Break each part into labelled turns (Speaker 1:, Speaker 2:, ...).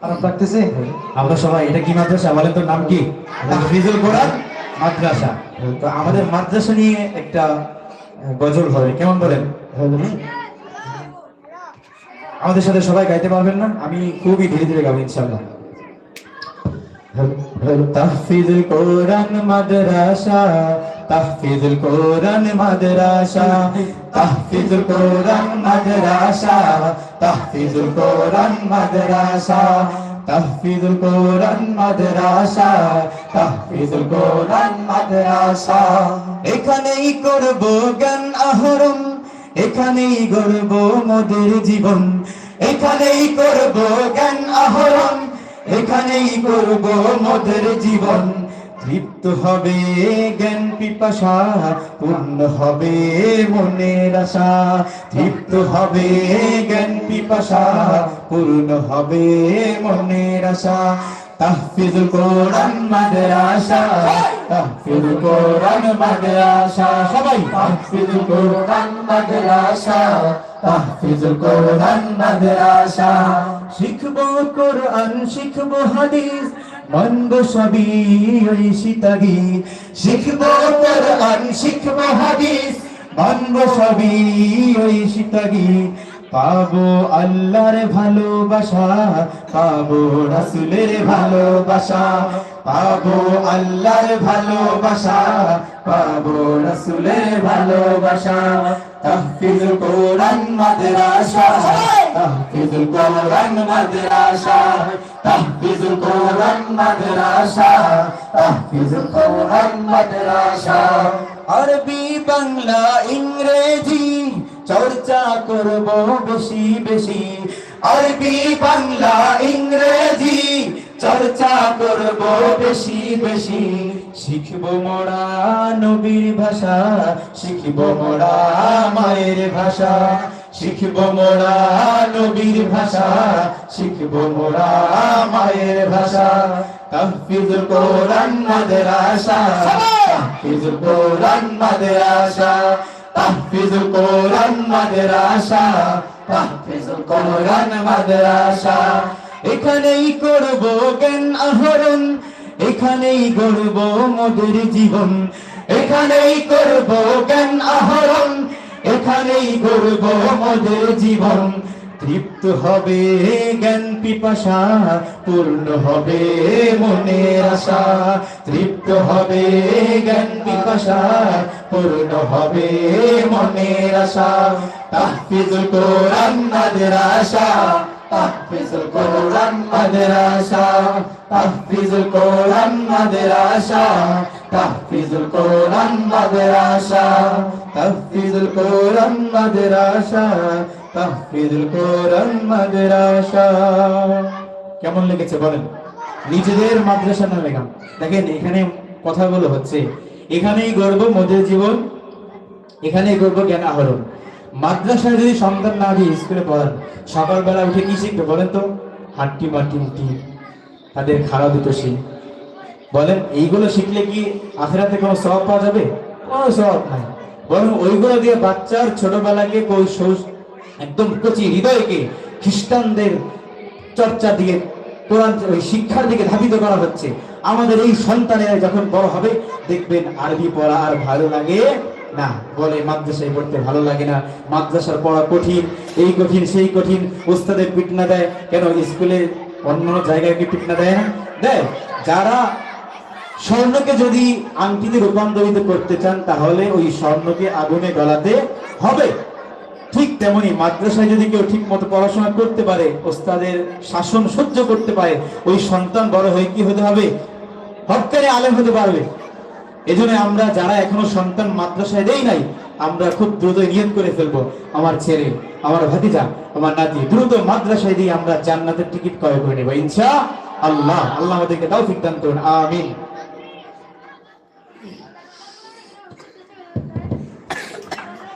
Speaker 1: খারাপ লাগতেছে?
Speaker 2: আমরা সবাই এটা কি মাদ্রাসা? বলেন তো নাম কি? তাহফিজুল কোরআন মাদ্রাসা। তো আমাদের মাদ্রাসা নিয়ে একটা গজল হবে কেমন বলেন? আমাদের সাথে সবাই গাইতে পারবেন না? আমি খুবই ধীরে ধীরে গাবো ইনশাআল্লাহ। তাহফিজুল কোরআন মাদ্রাসা তাহফিজুল কোরআন মাদ্রাসা, তাহফিজুল কোরআন মাদ্রাসা, তাহফিজুল কোরআন মাদ্রাসা, তাহফিজুল কোরআন মাদ্রাসা, তাহফিজুল কোরআন মাদ্রাসা। এখানেই করব জ্ঞান আহরণ, এখানেই গড়ব মোদের জীবন। এখানেই করব জ্ঞান আহরণ, এখানেই করব মোদের জীবন। তৃপ্ত হবে জ্ঞান পিপাসা, পূর্ণ হবে মনের আশা। তৃপ্ত হবে জ্ঞান পিপাসা, পূর্ণ হবে মনের আশা। তাহফিজুল কোরআন মাদ্রাসা, তাহফিজুল কোরআন মাদ্রাসা। সবাই তাহফিজুল কোরআন মাদ্রাসা, তাহফিজুল কোরআন মাদ্রাসা। শিখব কোরআন, শিখব হাদিস মানব সবই সীতাগি। শিখব কোরআন শিখব হাদিস। মানব সবই সীতাগি। পাবো আল্লাহর ভালোবাসা, পাবো রাসুলের ভালোবাসা, পাবো আল্লাহর ভালোবাসা, পাবো রাসুলের ভালোবাসা। তাহফিজুল কোরআন মাদ্রাসা। তাহফিজুল মাদ্রাসা, তাহফিজুল বাংলা, ইংরেজি চর্চা করব বেশি বেশি। আরবি, বাংলা, ইংরেজি চর্চা করব বেশি বেশি। শিখব মোরা নবীর ভাষা, শিখব মোরা মায়ের ভাষা। শিখব মোরা নবীর ভাষা, শিখব মোরা মায়ের ভাষা। তাহফিজুল কোরআন মাদ্রাসা তাহফিজুল কোরআন মাদ্রাসা তাহফিজুল কোরআন মাদ্রাসা তাহফিজুল কোরআন মাদ্রাসা এখানেই করব জ্ঞান আহরণ, এখানেই গড়ব মোদের জীবন, এখানেই করব জ্ঞান আহরণ এখানেই গড়ব মোদের জীবন। তৃপ্ত হবে জ্ঞান পিপাসা, পূর্ণ হবে মনের আশা। তৃপ্ত হবে জ্ঞান পিপাসা, পূর্ণ হবে মনের আশা। তাহফিজুল কোরআন মাদ্রাসা তাহফিজুল কোরআন মাদ্রাসা তাহফিজুল কোরআন মাদ্রাসা তাহফিজুল কোরআন মাদ্রাসা, তাহফিজুল কোরআন মাদ্রাসা, তাহফিজুল কোরআন মাদ্রাসা। কেমন লেগেছে বলেন? নিজেদের মাদ্রাসা নামে গান দেখেন, এখানে কথাগুলো হচ্ছে, এখানেই গর্ব মোদের জীবন, এখানেই গর্ব জ্ঞান আহরণ। মাদ্রাসায় যদি সন্তান না দিয়ে স্কুলে পড়ান, সকালবেলা উঠে কি শিখবে বলেন তো? হাট্টি মাটি উঠি, তাদের খারাপ দুটো শিখ। বলেন, এইগুলো শিখলে কি আখেরাতে কোনো সব পাওয়া যাবে? কোনো সব নাই। বরং ওইগুলো দিয়ে বাচ্চার ছোটবেলাকে একদম কচি হৃদয়কে খ্রিস্টানদের চর্চা দিয়ে কোরআন শিক্ষার দিকে ধাবিত করা হচ্ছে। আমাদের এই সন্তানেরা যখন বড় হবে, দেখবেন আরবি পড়া আর ভালো লাগে না। বলে, মাদ্রাসায় পড়তে ভালো লাগে না। মাদ্রাসার পড়া কঠিন, এই কঠিন, সেই কঠিন। উস্তাদের পিটনা দেয়। কেন, স্কুলে অন্য জায়গায় কি পিটনা দেয় না? দেয়। যারা স্বর্ণকে যদি আংটিতে রূপান্তরিত করতে চান, তাহলে ওই স্বর্ণকে আগুনে গলাতে হবে। ঠিক তেমনি মাদ্রাসায় যদি কেউ ঠিক মতো পড়াশোনা করতে পারে, ওস্তাদের শাসন সহ্য করতে পারে, ওই সন্তান বড় হয়ে কি হতে হবে? হকারে আলেম হতে পারবে। এজন্য আমরা যারা এখনও সন্তান মাদ্রাসায় দেই নাই, আমরা খুব দ্রুত নিয়ত করে ফেলব। আমার ছেলে, আমার ভাতিজা, আমার নাতি, দ্রুত মাদ্রাসায় দিয়ে আমরা জান্নাতের টিকিট ক্রয় করে নেব, ইনশা আল্লাহ। আল্লাহ আমাদেরকে তাও করুন। আমিন।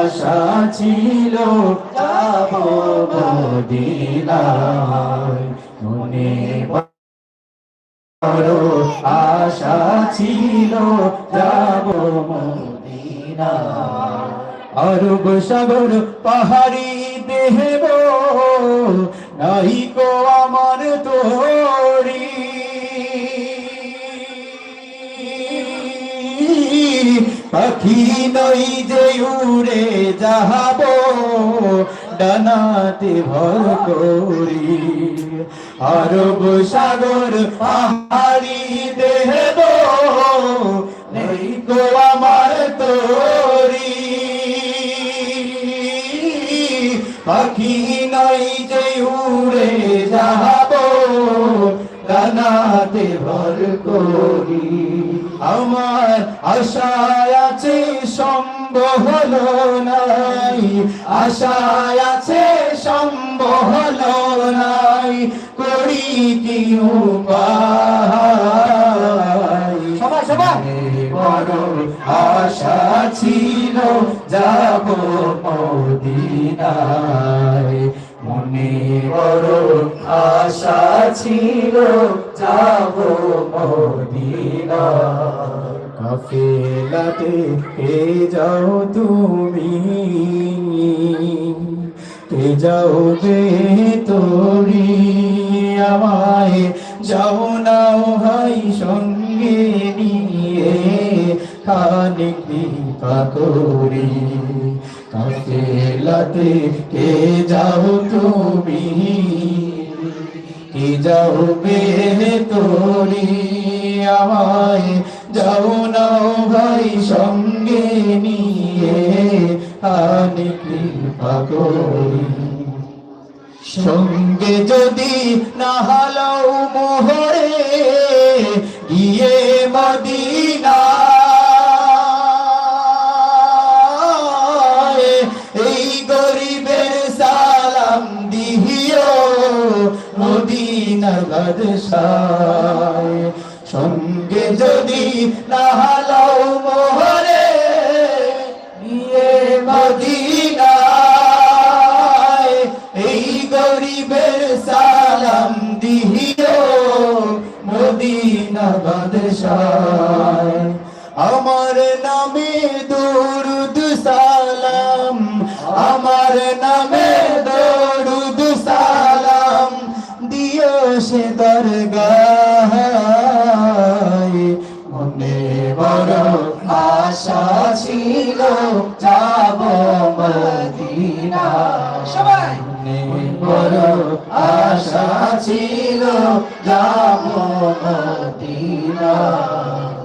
Speaker 2: আশা ছিল মনে বড় আশা ছিল, যাব মদিনায়। সাগর পাহাড়ি দেহব নাই কো আমার তোরি। পাখি নই যে উড়ে যাহাব, ডানাতে ভর করি। আরব সাগর পাহাড়ি দেহব, নেই কো আমার তোরি। পাখি নই যে উড়ে যাহাব, ডানাতে ভর করি। আমার আশায় আছে সম্ভব হলো নাই আশায় আছে সম্ভব হলো নাই করি কি উপায়।
Speaker 1: সবাই, সবাই।
Speaker 2: বড় আশা ছিল যাব মদিনায়। মনে বড় আশা ছিল যাব মদিনায়। কাফেলাতে কে যাও তুমি? কে যাও বে তোরি? আমায় যাও নাও ভাই সঙ্গে নিয়ে, খানিক দীপা করি। কাফেলাতে কে যাও তুমি? কে যাও বে তোরি? আমায় যাও নাও ভাই, সঙ্গে নিয়ে খানিক দীপা করি। সঙ্গে যদি না হালাও মোহরে, গিয়ে মদিনা এই গরিবের সালাম দিহিও মদিনার বাদশায়। সঙ্গে যদি না হালাও মোহরে গিয়ে মদিনায়। এই গরিবের সালাম দিহিও মদিনা বাদশায়। আমার নামে দরুদ সালাম, আমার নামে দরুদ সালাম, দিও সে দরগায় আশা ছিল যাব মদিনা।
Speaker 1: সবাই।
Speaker 2: বড় আশা ছিল যাব মদিনা।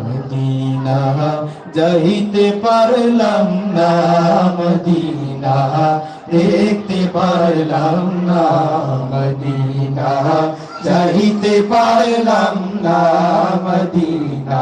Speaker 2: মদিনা যাইতে পারলাম না মদিনা। দেখতে পারলাম না মদিনা। যাইতে পারলাম না মদিনা।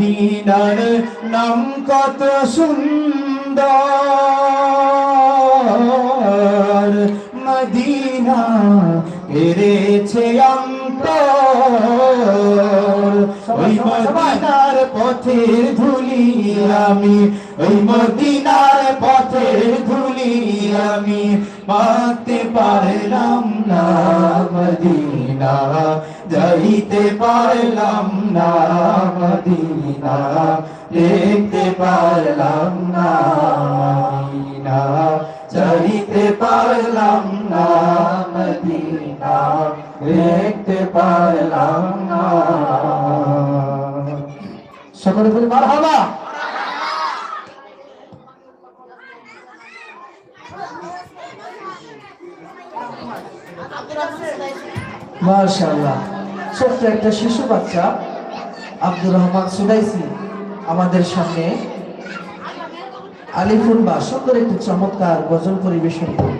Speaker 2: মদিনার নাম কত সুন্দর। মদিনা পেরেছে অন্তর। ওই মদিনার পথের ধুলি আমি ওই মদিনার পথের ধুলি আমি মাতে পারলাম না মদিনা। যাইতে পারলাম না মদিনা, দেখতে পারলাম না মদিনা, যাইতে পারলাম না মদিনা, দেখতে পারলাম না। সকলে বলে মার হাবা
Speaker 1: মাশাআল্লাহ। ছোট্ট একটা শিশু বাচ্চা, আব্দুর রহমান সুদাইসি, আমাদের সামনে। আলিফুল বা সুন্দর একটি চমৎকার গজল পরিবেশন করবে